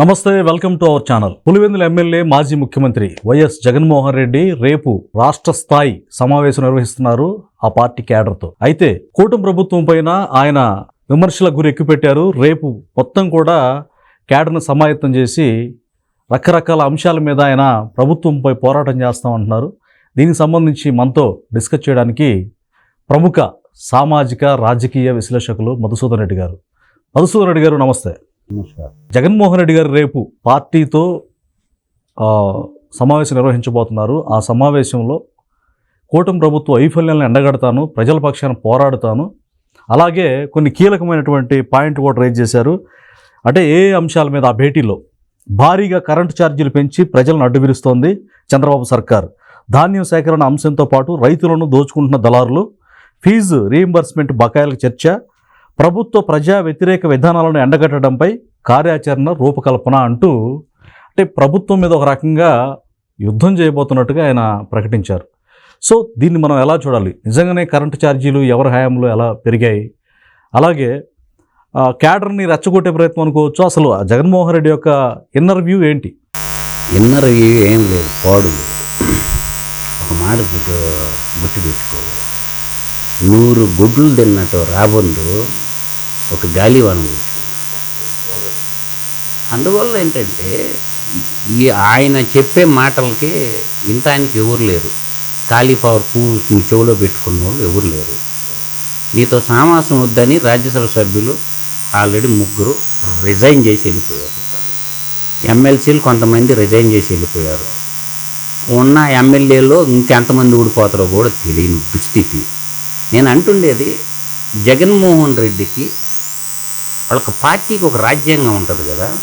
నమస్తే welcome to our channel. Pulivendula MLA మాజీ ముఖ్యమంత్రి వైఎస్ జగన్మోహన్ రెడ్డి రేపు రాష్ట్ర స్థాయి సమావేశం నిర్వహిస్తున్నారు ఆ పార్టీ క్యాడర్తో. అయితే కూటమి ప్రభుత్వం పైన ఆయన విమర్శలకు గురి ఎక్కుపెట్టారు రేపు మొత్తం కూడా క్యాడర్ను సమాయత్తం చేసి రకరకాల అంశాల మీద ఆయన ప్రభుత్వంపై పోరాటం చేస్తామంటున్నారు. దీనికి సంబంధించి మనతో డిస్కస్ చేయడానికి ప్రముఖ సామాజిక రాజకీయ విశ్లేషకులు మధుసూదన్ రెడ్డి గారు. మధుసూదన్ రెడ్డి గారు నమస్తే. జగన్మోహన్ రెడ్డి గారు రేపు పార్టీతో సమావేశం నిర్వహించబోతున్నారు. ఆ సమావేశంలో కూటమి ప్రభుత్వ వైఫల్యాలను ఎండగడతాను ప్రజల పక్షాన పోరాడుతాను. అలాగే కొన్ని కీలకమైనటువంటి పాయింట్ కూడా రైజ్ చేశారు. అంటే ఏ అంశాల మీద? ఆ భేటీలో భారీగా కరెంటు ఛార్జీలు పెంచి ప్రజలను అడ్డుపిలుస్తోంది చంద్రబాబు సర్కార్. ధాన్యం సేకరణ అంశంతో పాటు రైతులను దోచుకుంటున్న దళారులు ఫీజు రీయింబర్స్మెంట్ బకాయిల చర్చ ప్రభుత్వ ప్రజా వ్యతిరేక విధానాలను ఎండగట్టడంపై కార్యాచరణ రూపకల్పన అంటూ అంటే ప్రభుత్వం మీద ఒక రకంగా యుద్ధం చేయబోతున్నట్టుగా ఆయన ప్రకటించారు. సో దీన్ని మనం ఎలా చూడాలి? నిజంగానే కరెంటు ఛార్జీలు ఎవరి హయాంలో ఎలా పెరిగాయి? అలాగే ఆ, క్యాడర్ని రెచ్చగొట్టే ప్రయత్నం అనుకోవచ్చు. అసలు ఆ జగన్మోహన్ రెడ్డి యొక్క ఇన్నర్ వ్యూ ఏంటి? ఇన్నర్ వ్యూ ఏం లేదు పాడు. ఒక మాట గుర్తు గుర్తుపెట్టుకోవాలి నూరు గుడ్లు తిన్నట్టు రాబందు ఒక గాలివనం అందువల్ల ఏంటంటే ఈ ఆయన చెప్పే మాటలకి వినటానికి ఎవరు లేరు. కాలీఫ్లవర్ పువ్వు నీ చెవులో పెట్టుకున్న వాళ్ళు ఎవరు లేరు. నీతో సామాసం వద్దని రాజ్యసభ సభ్యులు ఆల్రెడీ ముగ్గురు రిజైన్ చేసి వెళ్ళిపోయారు. ఎమ్మెల్సీలు కొంతమంది రిజైన్ చేసి వెళ్ళిపోయారు. ఉన్న ఎమ్మెల్యేలో ఇంకెంతమంది ఊడిపోతారో కూడా తెలియని దుస్థితి. నేను అంటుండేది జగన్మోహన్ రెడ్డికి వాళ్ళకి పార్టీకి ఒక రాజ్యాంగం ఉంటుంది కదా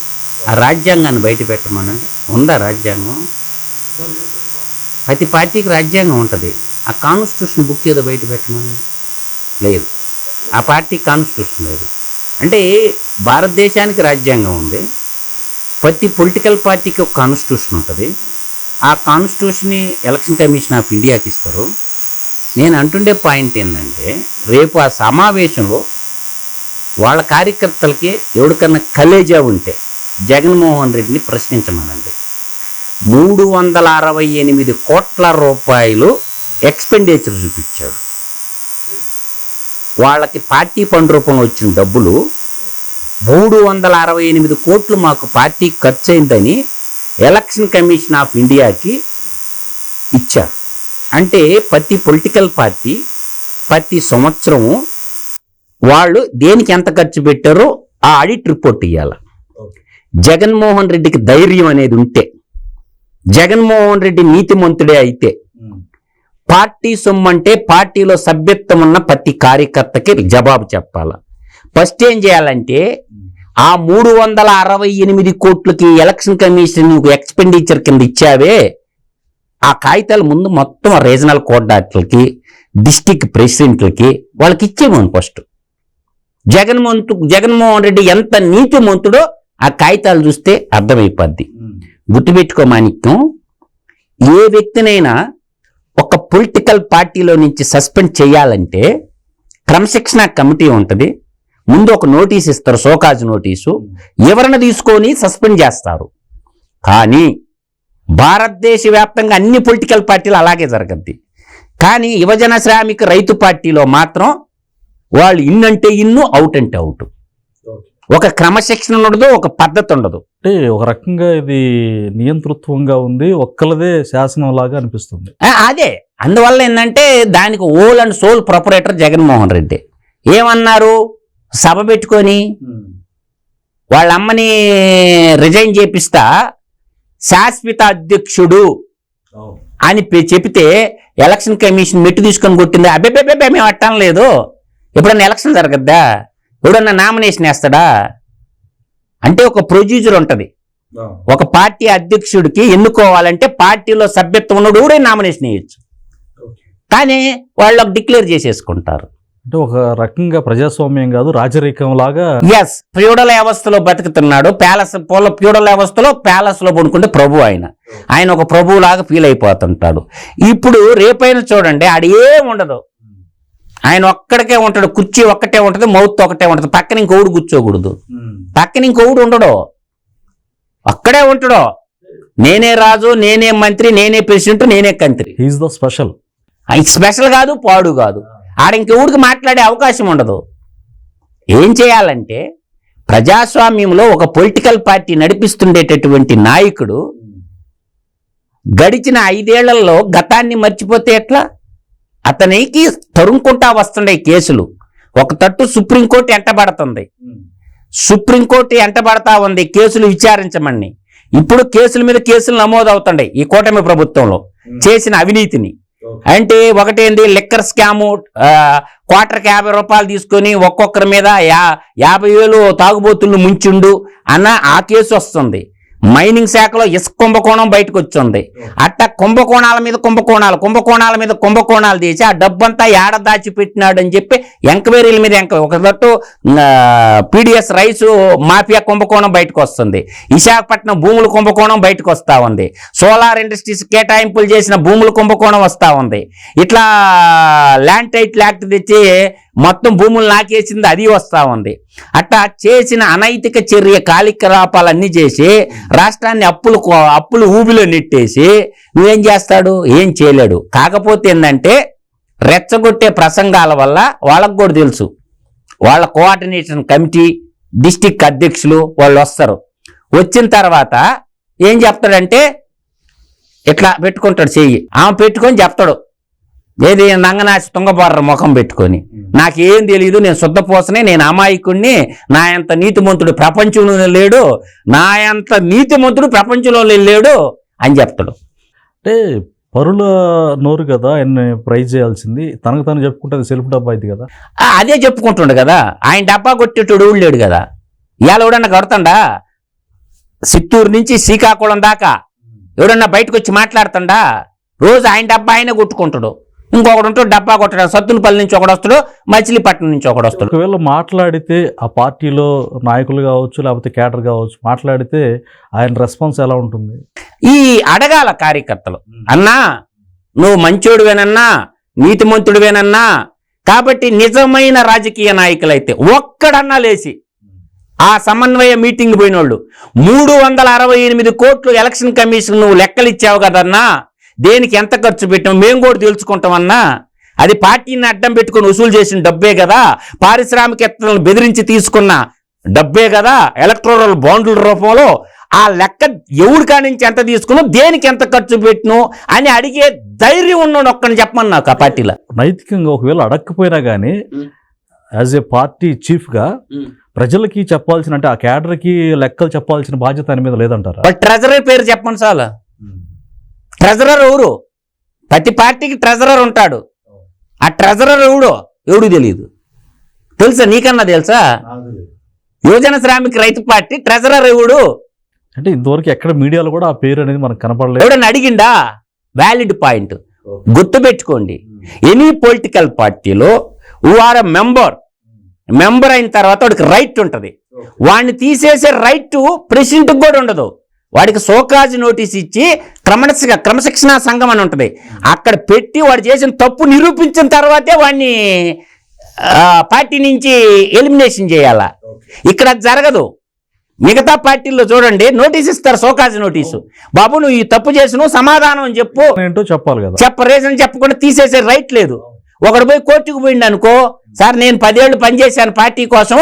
ఆ రాజ్యాంగాన్ని బయట పెట్టమనండి. ఉందా రాజ్యాంగం? ప్రతి పార్టీకి రాజ్యాంగం ఉంటుంది. ఆ కాన్స్టిట్యూషన్ బుక్ ఏదో బయట పెట్టమనండి. లేదు. ఆ పార్టీ కాన్స్టిట్యూషన్ లేదు. అంటే భారతదేశానికి రాజ్యాంగం ఉంది. ప్రతి పొలిటికల్ పార్టీకి ఒక కాన్స్టిట్యూషన్ ఉంటుంది. ఆ కాన్స్టిట్యూషన్ని ఎలక్షన్ కమిషన్ ఆఫ్ ఇండియాకి ఇస్తారు. నేను అంటుండే పాయింట్ ఏంటంటే రేపు ఆ సమావేశంలో వాళ్ళ కార్యకర్తలకి ఎవరికన్నా కలేజా ఉంటే జగన్మోహన్ రెడ్డిని ప్రశ్నించమనండి. మూడు వందల అరవై ఎనిమిది కోట్ల రూపాయలు ఎక్స్పెండిచర్ చూపించాడు. వాళ్ళకి పార్టీ ఫండ్ రూపంలో వచ్చిన డబ్బులు మూడు వందల అరవై ఎనిమిది కోట్లు మాకు పార్టీ ఖర్చు అయిందని ఎలక్షన్ కమిషన్ ఆఫ్ ఇండియాకి ఇచ్చారు. అంటే ప్రతి పొలిటికల్ పార్టీ ప్రతి సంవత్సరము వాళ్ళు దేనికి ఎంత ఖర్చు పెట్టారో ఆ ఆడిట్ రిపోర్ట్ ఇవ్వాలి జగన్మోహన్ రెడ్డికి ధైర్యం అనేది ఉంటే జగన్మోహన్ రెడ్డి నీతిమంతుడే అయితే పార్టీ సొమ్ము అంటే పార్టీలో సభ్యత్వం ఉన్న ప్రతి కార్యకర్తకి జవాబు చెప్పాల. ఫస్ట్ ఏం చేయాలంటే ఆ మూడు వందల అరవై ఎనిమిది కోట్లకి ఎలక్షన్ కమిషన్ ఎక్స్పెండిచర్ కింద ఇచ్చావే ఆ కాగితాలు ముందు మొత్తం రీజనల్ కోఆర్డినేటర్లకి డిస్టిక్ ప్రెసిడెంట్లకి వాళ్ళకి ఇచ్చేమని ఫస్ట్ జగన్మోహన్ జగన్మోహన్ రెడ్డి ఎంత నీతిమంతుడో ఆ కాగితాలు చూస్తే అర్థమైపోద్ది. గుర్తుపెట్టుకో మాణిక్యం ఏ వ్యక్తినైనా ఒక పొలిటికల్ పార్టీలో నుంచి సస్పెండ్ చేయాలంటే క్రమశిక్షణ కమిటీ ఉంటుంది. ముందు ఒక నోటీస్ ఇస్తారు సోకాజ్ నోటీసు. ఎవరిని తీసుకొని సస్పెండ్ చేస్తారు? కానీ భారతదేశ వ్యాప్తంగా అన్ని పొలిటికల్ పార్టీలు అలాగే జరగద్ది. కానీ యువజన శ్రామిక రైతు పార్టీలో మాత్రం వాళ్ళు ఇన్నంటే ఇన్ను అవుట్ అంటే అవుట్. ఒక క్రమశిక్షణ ఉండదు ఒక పద్ధతి ఉండదు. అంటే ఒక రకంగా ఇది నియంతృత్వంగా ఉంది ఒక్కలదే శాసనం లాగా అనిపిస్తుంది అదే. అందువల్ల ఏంటంటే దానికి whole and sole proprietor Jaganmohan Reddy. ఏమన్నారు? సభ పెట్టుకొని వాళ్ళ అమ్మని రిజైన్ చేపిస్తా శాశ్వత అధ్యక్షుడు అని చెబితే ఎలక్షన్ కమిషన్ మెట్టు తీసుకొని కొట్టింది. అబ్బే మేము అట్టం లేదు. ఎప్పుడన్నా ఎలక్షన్ జరగద్దా? ఎవడన్నా నామినేషన్ వేస్తాడా? అంటే ఒక ప్రొసీజర్ ఉంటుంది. ఒక పార్టీ అధ్యక్షుడికి ఎన్నుకోవాలంటే పార్టీలో సభ్యత్వం ఉన్నోడు కూడా నామినేషన్ వేయచ్చు. కానీ వాళ్ళు డిక్లేర్ చేసేసుకుంటారు. అంటే ఒక రకంగా ప్రజాస్వామ్యం కాదు రాజరికం లాగా ఎస్ ప్యూడల వ్యవస్థలో బతుకుతున్నాడు. ప్యాలెస్ పూల ప్యూడల వ్యవస్థలో ప్యాలెస్లో పడుకుంటే ప్రభు ఆయన. ఆయన ఒక ప్రభువు లాగా ఫీల్ అయిపోతుంటాడు. ఇప్పుడు రేపైన చూడండి ఆడ ఏం ఉండదు. ఆయన ఒక్కడికే ఉంటాడు కుర్చీ ఒక్కటే ఉంటది మౌత్ ఒకటే ఉంటది. పక్కన ఇంకొకడు కూర్చోకూడదు. పక్కన ఇంకొకడు ఉండడు. అక్కడే ఉంటాడు. నేనే రాజు నేనే మంత్రి నేనే ప్రెసిడెంట్ నేనే కంత్రి. ద స్పెషల్ స్పెషల్ కాదు పాడు కాదు. ఆడ ఇంకెవడికి మాట్లాడే అవకాశం ఉండదు. ఏం చేయాలంటే ప్రజాస్వామ్యంలో ఒక పొలిటికల్ పార్టీ నడిపిస్తుండేటటువంటి నాయకుడు గడిచిన ఐదేళ్ళలో గతాన్ని మర్చిపోతే ఎట్లా? అతనికి తరుముకుంటా వస్తుండే కేసులు. ఒక తట్టు సుప్రీంకోర్టు ఎంటబడుతుంది. సుప్రీంకోర్టు ఎంటబడతా ఉంది కేసులు విచారించమని. ఇప్పుడు కేసుల మీద కేసులు నమోదవుతుండే ఈ కూటమి ప్రభుత్వంలో చేసిన అవినీతిని. అంటే ఒకటేంది లిక్కర్ స్కాము క్వార్టర్కి యాభై రూపాయలు తీసుకొని ఒక్కొక్కరి మీద యా యాభై వేలు తాగుబోతులను ముంచుండు అన్న ఆ కేసు వస్తుంది. మైనింగ్ శాఖలో ఇసుక కుంభకోణం బయటకు వచ్చింది అట్ట కుంభకోణాల మీద కుంభకోణాలు కుంభకోణాల మీద కుంభకోణాలు తీసి ఆ డబ్బంతా ఏడ దాచిపెట్టినాడు అని చెప్పి ఎంక్వైరీల మీద ఎంక్వైరీ ఒక తట్టు పీడిఎస్ రైస్ మాఫియా కుంభకోణం బయటకు వస్తుంది విశాఖపట్నం భూముల కుంభకోణం బయటకు వస్తూ ఉంది. సోలార్ ఇండస్ట్రీస్ కేటాయింపులు చేసిన భూముల కుంభకోణం వస్తూ ఉంది. ఇట్లా ల్యాండ్ టైటిల్ యాక్ట్ తెచ్చి మొత్తం భూములు నాకేసింది అది వస్తూ ఉంది. అట్టా చేసిన అనైతిక చర్య కార్యకలాపాలన్నీ చేసి రాష్ట్రాన్ని అప్పులు కో- అప్పులు ఊబిలో నెట్టేసి నువ్వేం చేస్తాడు? ఏం చేయలేడు. కాకపోతే ఏంటంటే రెచ్చగొట్టే ప్రసంగాల వల్ల వాళ్ళకు కూడా తెలుసు. వాళ్ళ కోఆర్డినేషన్ కమిటీ డిస్టిక్ అధ్యక్షులు వాళ్ళు వస్తారు. వచ్చిన తర్వాత ఏం చెప్తాడంటే ఇట్లా పెట్టుకుంటాడు చెయ్యి. ఆమె పెట్టుకొని చెప్తాడు. ఏది నంగనాచి తుంగబార ముఖం పెట్టుకొని. నాకేం తెలియదు నేను శుద్ధపోసనే నేను అమాయకుణ్ణి నా అంత నీతిమంతుడు ప్రపంచంలో లేడు నా అంత నీతిమంతుడు ప్రపంచంలో లేడు అని చెప్తాడు. అంటే పరుల నోరు కదా ఆయన ప్రైజ్ చేయాల్సింది. తనకు తను చెప్పుకుంటే సెల్ఫ్ డబ్బా అయింది కదా. అదే చెప్పుకుంటుండు కదా. ఆయన డబ్బా కొట్టేటోడు లేడు కదా. ఇవాళ ఎవడన్నా కొడతాడా? చిత్తూరు నుంచి శ్రీకాకుళం దాకా. ఎవడన్నా బయటకు వచ్చి మాట్లాడుతుండా? రోజు ఆయన డబ్బా ఆయనే కొట్టుకుంటాడు. ఇంకొకడు ఉంటాడు డబ్బా కొట్టడం. సత్తునపల్లి నుంచి ఒకడు వస్తాడు మచిలీపట్నం నుంచి ఒకడు వస్తాడు. ఒకవేళ మాట్లాడితే ఆ పార్టీలో నాయకులు కావచ్చు లేకపోతే క్యాడర్ కావచ్చు మాట్లాడితే ఆయన రెస్పాన్స్ ఎలా ఉంటుంది? ఈ అడగాల కార్యకర్తలు. అన్నా నువ్వు మంచోడువేనన్నా నీతిమంతుడివేనన్నా కాబట్టి నిజమైన రాజకీయ నాయకులైతే ఒక్కడన్నా లేచి ఆ సమన్వయ మీటింగ్ పోయినోళ్ళు. మూడు వందల అరవై ఎనిమిది కోట్లు ఎలక్షన్ కమిషన్ నువ్వు లెక్కలు ఇచ్చావు కదన్నా దేనికి ఎంత ఖర్చు పెట్టావు మేము కూడా తెలుసుకుంటామన్నా. అది పార్టీని అడ్డం పెట్టుకొని వసూలు చేసిన డబ్బే కదా. పారిశ్రామికవేత్తలను బెదిరించి తీసుకున్న డబ్బే కదా ఎలక్ట్రోరల్ బాండ్ల రూపంలో. ఆ లెక్క ఎవరి కాడి నుంచి ఎంత తీసుకున్నావు దేనికి ఎంత ఖర్చు పెట్టిను అని అడిగే ధైర్యం ఉన్నాడు ఒక్కని చెప్పమని నాకు ఆ పార్టీలో. నైతికంగా ఒకవేళ అడగకపోయినా కానీ. యాజ్ ఏ పార్టీ చీఫ్గా ప్రజలకి చెప్పాల్సిన అంటే ఆ క్యాడర్కి లెక్కలు చెప్పాల్సిన బాధ్యత మీద లేదంటారా? బట్ ట్రెజరర్ పేరు చెప్పండి చాలు ట్రెజరర్ ఎవరు? ప్రతి పార్టీకి ట్రెజరర్ ఉంటాడు. ఆ ట్రెజరర్ ఎవడు? ఎవడు తెలియదు తెలుసా? నీకన్నా తెలుసా? యువజన శ్రామిక రైతు పార్టీ ట్రెజరర్ ఎవడు? అంటే ఇంతవరకు ఎక్కడ మీడియాలో కూడా ఆ పేరు అనేది మనకు కనపడలేదు. ఎవడన్నా అడిగిండా? వ్యాలిడ్ పాయింట్ గుర్తుపెట్టుకోండి ఎనీ పొలిటికల్ పార్టీలో ఆర్ మెంబర్ మెంబర్ అయిన తర్వాత వాడికి రైట్ ఉంటుంది. వాడిని తీసేసే రైట్ ప్రెసిడెంట్కి కూడా ఉండదు. వాడికి సోకాజ్ నోటీస్ ఇచ్చి క్రమశిక్ష క్రమశిక్షణా సంఘం అని ఉంటుంది. అక్కడ పెట్టి వాడు చేసిన తప్పు నిరూపించిన తర్వాతే వాడిని పార్టీ నుంచి ఎలిమినేషన్ చేయాలా? ఇక్కడ జరగదు. మిగతా పార్టీల్లో చూడండి నోటీస్ ఇస్తారు సోకాజ్ నోటీసు. బాబు నువ్వు ఈ తప్పు చేసినావు సమాధానం అని చెప్పు. ఏంటో చెప్పాలి కదా. చెప్ప రీజన్ చెప్పకుండా తీసేసే రైట్ లేదు. ఒకడు పోయి కోర్టుకు పోయిండు అనుకో సార్ నేను పదేళ్ళు పనిచేశాను పార్టీ కోసం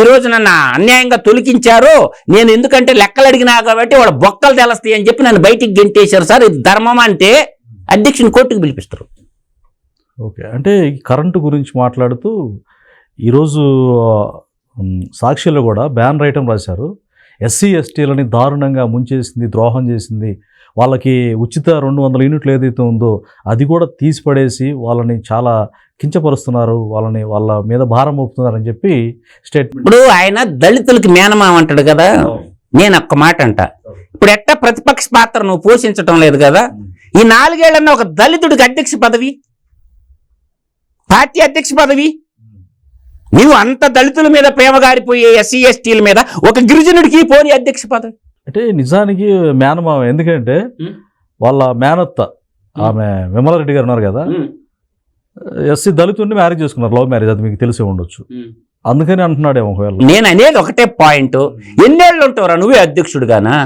ఈరోజు నన్ను అన్యాయంగా తొలగించారు. నేను ఎందుకంటే లెక్కలు అడిగినా కాబట్టి వాడు బొక్కలు తెలస్తాయి అని చెప్పి నన్ను బయటికి గెంటేశారు. సార్ ఇది ధర్మం అంటే అధ్యక్షుని కోర్టుకు పిలిపిస్తారు. ఓకే. అంటే కరెంటు గురించి మాట్లాడుతూ ఈరోజు సాక్షిలో కూడా బ్యాన్ రైటం రాశారు. ఎస్సీ ఎస్టీలని దారుణంగా ముంచేసింది ద్రోహం చేసింది వాళ్ళకి ఉచిత రెండు వందల యూనిట్లు ఏదైతే ఉందో అది కూడా తీసిపడేసి వాళ్ళని చాలా కించపరుస్తున్నారు వాళ్ళని వాళ్ళ మీద భారం మోపుతున్నారని చెప్పి స్టేట్మెంట్. ఇప్పుడు ఆయన దళితులకి మేనమామ అంటాడు కదా నేను ఒక్క మాట అంట. ఇప్పుడు ఎట్టా ప్రతిపక్ష పాత్ర నువ్వు పోషించటం లేదు కదా ఈ నాలుగేళ్ళన్నా ఒక దళితుడికి అధ్యక్ష పదవి పార్టీ అధ్యక్ష పదవి. నీవు అంత దళితుల మీద ప్రేమ గారిపోయే ఎస్సీ ఎస్టీల మీద ఒక గిరిజనుడికి పోని అధ్యక్ష పదవి. అంటే నిజానికి మేనమామ ఎందుకంటే. వాళ్ళ మేనత్త ఆమె విమలారెడ్డి గారు ఉన్నారు కదా. ఎస్సీ దళితుడిని మ్యారేజ్ చేసుకున్నారు లవ్ మ్యారేజ్ అది మీకు తెలిసే ఉండొచ్చు. అందుకని అంటున్నాడేమో ఒకవేళ. నేను అనేది ఒకటే పాయింట్ ఎన్నేళ్ళు ఉంటావురా నువ్వే అధ్యక్షుడుగానా?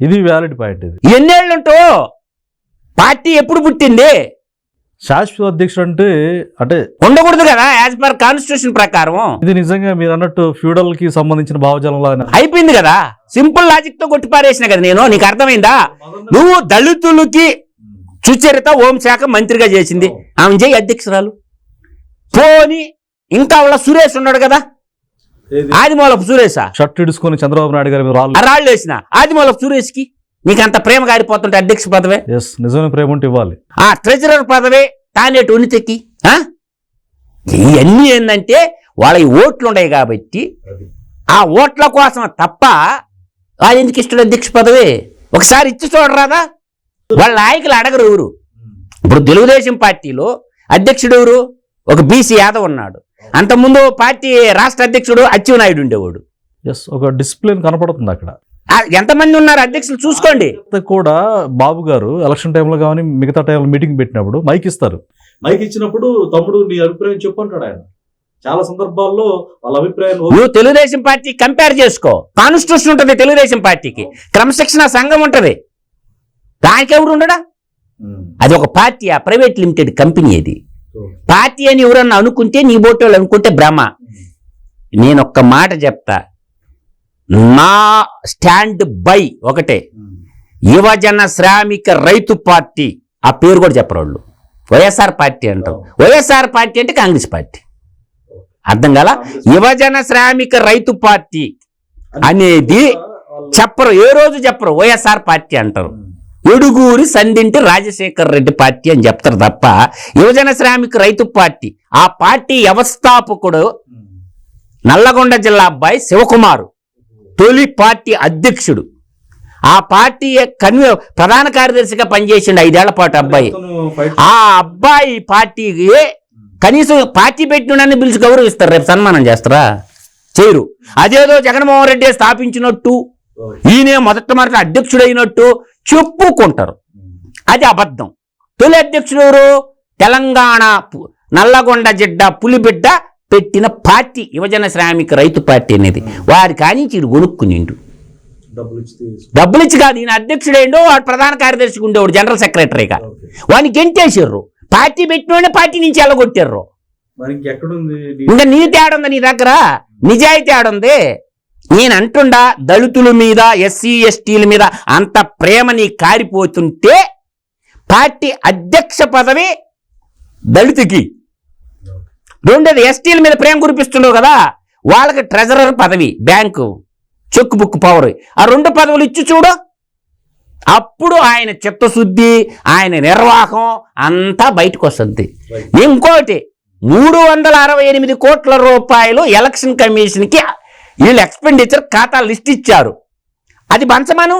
ఇది వ్యాలిడ్ పాయింట్ ఇది. ఎన్నేళ్ళుంటో పార్టీ ఎప్పుడు పుట్టింది? శాశ్వత అధ్యక్షుడు అంటే అంటే ఉండకూడదు కదా యాజ్ పర్ కాన్స్టిట్యూషన్ ప్రకారం. ఇది నిజంగా మీరు అన్నట్టు ఫ్యూడల్కి సంబంధించిన భావజాలంలో అయిపోయింది కదా సింపుల్ లాజిక్తో కొట్టిపారేసిన కదా నేను నీకు అర్థమైందా? నువ్వు దళితులకి సుచరిత హోంశాఖ మంత్రిగా చేసింది. ఆమె చేయి అధ్యక్షురాలు. పోని ఇంకా వాళ్ళ సురేష్ ఉన్నాడు కదా? ఆదిమూలపు సురేషా? షర్ట్ ఇడుచుకొని చంద్రబాబు నాయుడు గారి రాళ్ళు. రాళ్ళు వేసిన ఆదిమూలపు సురేష్కి నీకు అంత ప్రేమ గారిపోతుంటే అధ్యక్ష పదవే? ఎస్ నిజమైన ప్రేమ ఉంటే ఇవ్వాలి. ఆ ట్రెజరర్ పదవే తానేటి ఉనితెక్కి ఆ? ఇవన్నీ ఏంటంటే వాళ్ళ ఓట్లు ఉన్నాయి కాబట్టి ఆ ఓట్ల కోసం తప్ప వాళ్ళు ఎందుకు ఇష్టం అధ్యక్ష పదవి? ఒకసారి ఇచ్చి చూడరాదా? వాళ్ళ నాయకులు అడగరు ఎవరు? ఇప్పుడు తెలుగుదేశం పార్టీలో అధ్యక్షుడు ఎవరు? ఒక బీసీ యాదవ్ ఉన్నాడు. అంతకుముందు పార్టీ రాష్ట్ర అధ్యక్షుడు అచ్చెన్నాయుడు ఉండేవాడు. ఎస్ ఒక డిసిప్లిన్ కనపడుతుంది అక్కడ. ఎంతమంది ఉన్నారు అధ్యక్షులు? చూసుకోండి. కూడా బాబు గారు ఎలక్షన్ టైంలో కానీ మిగతా టైంలో మీటింగ్ పెట్టినప్పుడు మైక్ ఇస్తారు. మైక్ ఇచ్చినప్పుడు తమ్ముడు నీ అభిప్రాయం చెప్పు అంటాడు ఆయన. చాలా సందర్భాల్లో వాళ్ళ అభిప్రాయం నువ్వు తెలుగుదేశం పార్టీ కంపేర్ చేసుకో. కాన్స్టిట్యూషన్ ఉంటుంది తెలుగుదేశం పార్టీకి. క్రమశిక్షణ సంఘం ఉంటది. దానికి ఎవడు ఉండడా? అది ఒక పార్టీ ఆ ప్రైవేట్ లిమిటెడ్ కంపెనీ అది. పార్టీ అని ఎవరన్నా అనుకుంటే నీ బోటోళ్ళు అనుకుంటే భ్రమ. నేను ఒక్క మాట చెప్తా. నా స్టాండ్ బై ఒకటే. యువజన శ్రామిక రైతు పార్టీ ఆ పేరు కూడా చెప్పరు వాళ్ళు వైఎస్ఆర్ పార్టీ అంటారు వైఎస్ఆర్ పార్టీ అంటే కాంగ్రెస్ పార్టీ. అర్థం కాల? యువజన శ్రామిక రైతు పార్టీ అనేది చెప్పరు ఏ రోజు చెప్పరు వైఎస్ఆర్ పార్టీ అంటారు. ఎడుగూరి సందింటి రాజశేఖర్ రెడ్డి పార్టీ అని చెప్తారు తప్ప యువజన శ్రామిక రైతు పార్టీ ఆ పార్టీ వ్యవస్థాపకుడు నల్లగొండ జిల్లా అబ్బాయి శివకుమారు. తొలి పార్టీ అధ్యక్షుడు. ఆ పార్టీ కన్వీ ప్రధాన కార్యదర్శిగా పనిచేసిండు ఐదేళ్ళ పాటు అబ్బాయి. ఆ అబ్బాయి పార్టీకి కనీసం పార్టీ పెట్టినని పిలిచి గౌరవిస్తారు రేపు సన్మానం చేస్తారా? చేయరు. అదేదో జగన్మోహన్ రెడ్డి స్థాపించినట్టు ఈయనే మొదట మొదట అధ్యక్షుడైనట్టు చెప్పుకుంటారు. అది అబద్ధం. తొలి అధ్యక్షుడు ఎవరు? తెలంగాణ నల్లగొండ జిడ్డ పులిబిడ్డ పెట్టిన పార్టీ యువజన శ్రామిక రైతు పార్టీ అనేది. వారి కానీ ఇటు కొనుక్కునిండు డబ్బులు ఇచ్చి తీసు- డబ్బులు ఇచ్చి కాదు ఈయన అధ్యక్షుడేండో వాడు ప్రధాన కార్యదర్శిగా ఉండేవాడు జనరల్ సెక్రటరీగా వాడిని గెంటేసారు పార్టీ పెట్టినోడే పార్టీ నుంచి ఎల్లగొట్టారు నీ- ఇంకా నీ తేడుంది నీ దగ్గర? నిజాయితీ ఆడుంది నేను అంటుండా దళితుల మీద ఎస్సీ ఎస్టీల మీద అంత ప్రేమ నీ కారిపోతుంటే పార్టీ అధ్యక్ష పదవి దళితుకి. రెండోది ఎస్టీల మీద ప్రేమ కురిపిస్తుండవు కదా? వాళ్ళకి ట్రెజరర్ పదవి బ్యాంకు చెక్ బుక్ పవర్. ఆ రెండు పదవులు ఇచ్చి చూడు. అప్పుడు ఆయన చిత్తశుద్ధి ఆయన నిర్వాహం అంతా బయటకు వస్తుంది ఇంకోటి మూడు వందల అరవై ఎనిమిది కోట్ల రూపాయలు ఎలక్షన్ కమిషన్కి వీళ్ళు ఎక్స్పెండిచర్ ఖాతా లిస్ట్ ఇచ్చారు. అది పంచమాను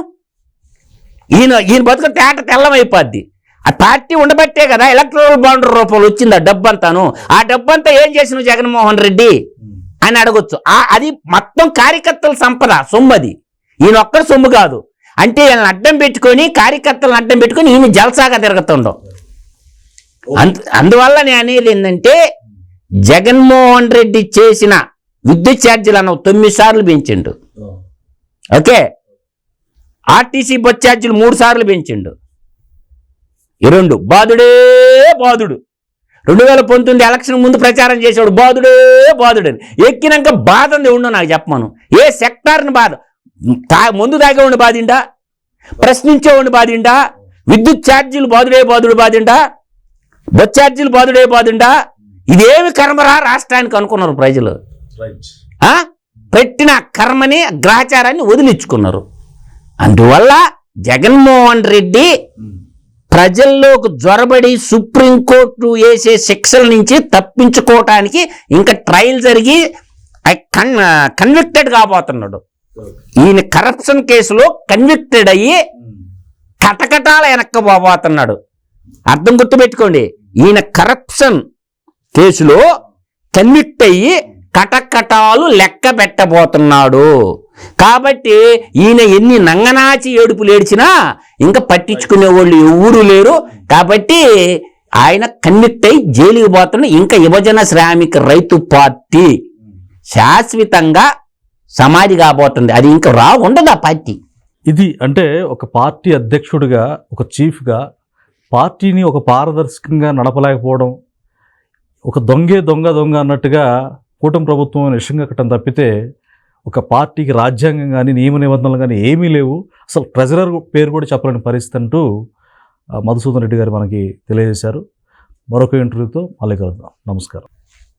ఈయన ఈయన బతుకు తేట తెల్లమైపోద్ది. ఆ పార్టీ ఉండబట్టే కదా ఎలక్ట్రల్ బాండ్ రూపంలో వచ్చింది ఆ డబ్బంతాను. ఆ డబ్బంతా ఏం చేసిన జగన్మోహన్ రెడ్డి? అని అడగొచ్చు. ఆ అది మొత్తం కార్యకర్తల సంపద సొమ్ము అది ఈయన ఒక్కడి సొమ్ము కాదు. అంటే వీళ్ళని అడ్డం పెట్టుకొని కార్యకర్తలను అడ్డం పెట్టుకొని ఈయన జల్సాగా తిరుగుతుండవు అందు అందువల్ల నేను అనేది ఏంటంటే జగన్మోహన్ రెడ్డి చేసిన విద్యుత్ ఛార్జీలు అన్న తొమ్మిది సార్లు పెంచిండు. ఓకే? ఆర్టీసీ బస్ ఛార్జీలు మూడు సార్లు పెంచిండు. ఈ రెండు. బాధుడే బాధుడు రెండు వేల పంతొమ్మిది ఎలక్షన్ ముందు ప్రచారం చేసేవాడు బాధుడే బాధుడు అని. ఎక్కినాక బాధ ఉంది ఉండు నాకు చెప్పమను. ఏ సెక్టార్ని బాధ? తా ముందు తాగేవాడిని బాధిండా? ప్రశ్నించేవాడిని బాధిండా? విద్యుత్ ఛార్జీలు బాధుడే బాధుడు బాధిండా? బస్ ఛార్జీలు బాధుడే బాధుండా? ఇదేమి కర్మరా రాష్ట్రానికి అనుకున్నారు ప్రజలు? పెట్టిన కర్మని గ్రహచారాన్ని వదిలించుకున్నారు. అందువల్ల జగన్మోహన్ రెడ్డి ప్రజల్లోకి జ్వరబడి సుప్రీంకోర్టు వేసే శిక్షల నుంచి తప్పించుకోవటానికి ఇంకా ట్రయల్ జరిగి కన్ కన్విక్టెడ్ కాబోతున్నాడు ఈయన కరప్షన్ కేసులో కన్విక్టెడ్ అయ్యి కటకటాల వెనక్కబోబోతున్నాడు అర్థం గుర్తుపెట్టుకోండి ఈయన కరప్షన్ కేసులో కన్విక్ట్ అయ్యి కటకటాలు లెక్క పెట్టబోతున్నాడు. కాబట్టి ఈయన ఎన్ని నంగనాచి ఏడుపులు ఏడ్చినా ఇంకా పట్టించుకునే వాళ్ళు ఎవరు లేరు. కాబట్టి ఆయన కన్విక్ట్ అయి జైలుకి పోతున్న ఇంకా యువజన శ్రామిక రైతు పార్టీ శాశ్వతంగా సమాధి కాబోతుంది. అది ఇంకా రా ఉండదు ఆ పార్టీ. ఇది అంటే ఒక పార్టీ అధ్యక్షుడిగా ఒక చీఫ్గా పార్టీని ఒక పారదర్శకంగా నడపలేకపోవడం ఒక దొంగే దొంగ దొంగ అన్నట్టుగా కూటమి ప్రభుత్వం నిషంగా కట్టడం తప్పితే ఒక పార్టీకి రాజ్యాంగం కానీ నియమ నిబంధనలు కానీ ఏమీ లేవు. అసలు ట్రెజరర్ పేరు కూడా చెప్పలేని పరిస్థితి అంటూ మధుసూదన్ రెడ్డి గారు మనకి తెలియజేశారు. మరొక ఇంటర్వ్యూతో మళ్ళీ కలుద్దాం. నమస్కారం.